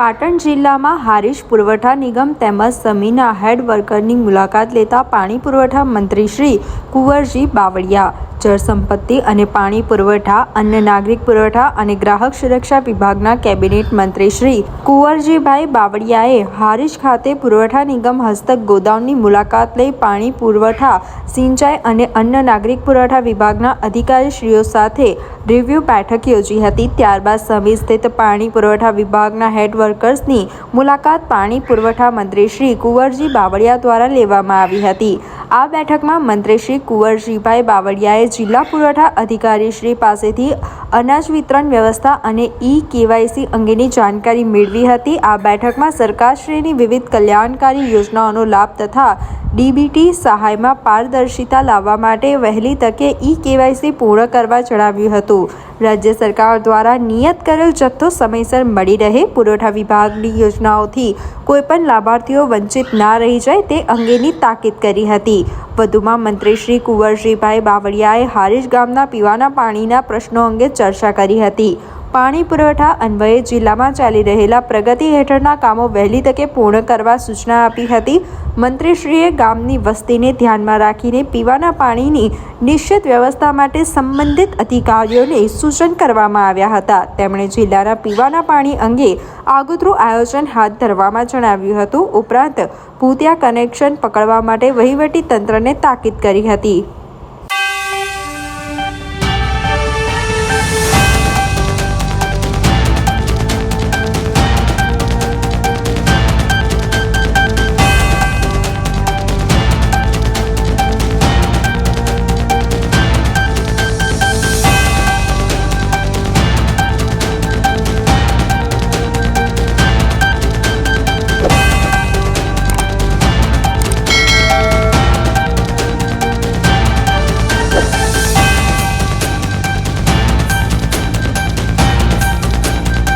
પાટણ જિલ્લામાં હારીશ પુરવઠા નિગમ તેમજ સમીના હેડ વર્કરની મુલાકાત લેતા પાણી પુરવઠા મંત્રી શ્રી કુંવરજી બાવળિયા જળસંપત્તિ અને પાણી પુરવઠા અન્ય નાગરિક પુરવઠા અને ગ્રાહક સુરક્ષા વિભાગના કેબિનેટ મંત્રી શ્રી કુંવરજીભાઈ બાવળિયાએ હારીજ ખાતે પુરવઠા નિગમ હસ્તક ગોદામની મુલાકાત લઈ પાણી પુરવઠા, સિંચાઈ અને અન્ય નાગરિક પુરવઠા વિભાગના અધિકારીશ્રીઓ સાથે રિવ્યૂ બેઠક યોજી હતી. ત્યારબાદ સમી સ્થિત પાણી પુરવઠા વિભાગના હેડ વર્કર્સની મુલાકાત પાણી પુરવઠા મંત્રી શ્રી કુંવરજી બાવળિયા દ્વારા લેવામાં આવી હતી. આ બેઠકમાં મંત્રી શ્રી કુંવરજીભાઈ બાવળિયાએ જિલ્લા પુરવઠા અધિકારી શ્રી પાસેથી અનાજ વિતરણ વ્યવસ્થા અને ઈ કેવાયસી અંગેની જાણકારી મેળવી હતી. આ બેઠકમાં સરકારશ્રીની વિવિધ કલ્યાણકારી યોજનાઓનો લાભ તથા ડીબીટી સહાયમાં પારદર્શિતા લાવવા માટે વહેલી તકે ઈ કેવાયસી પૂર્ણ કરવા જણાવ્યું હતું. રાજ્ય સરકાર દ્વારા નિયત કરેલ જથ્થો સમયસર મળી રહે પુરવઠા વિભાગની યોજનાઓથી કોઈપણ લાભાર્થીઓ વંચિત ના રહી જાય તે અંગેની તાકીદ કરી હતી. વધુમાં મંત્રી શ્રી કુંવરજીભાઈ બાવળિયાએ હારીજ ગામના પીવાના પાણીના પ્રશ્નો અંગે ચર્ચા કરી હતી. પાણી પુરવઠા અન્વયે જિલ્લામાં ચાલી રહેલા પ્રગતિ હેઠળના કામો વહેલી તકે પૂર્ણ કરવા સૂચના આપી હતી. મંત્રીશ્રીએ ગામની વસ્તીને ધ્યાનમાં રાખીને પીવાના પાણીની નિશ્ચિત વ્યવસ્થા માટે સંબંધિત અધિકારીઓને સૂચન કરવામાં આવ્યા હતા. તેમણે જિલ્લાના પીવાના પાણી અંગે આગોતરું આયોજન હાથ ધરવામાં જણાવ્યું હતું. ઉપરાંત ભૂતિયા કનેક્શન પકડવા માટે વહીવટી તંત્રને તાકીદ કરી હતી.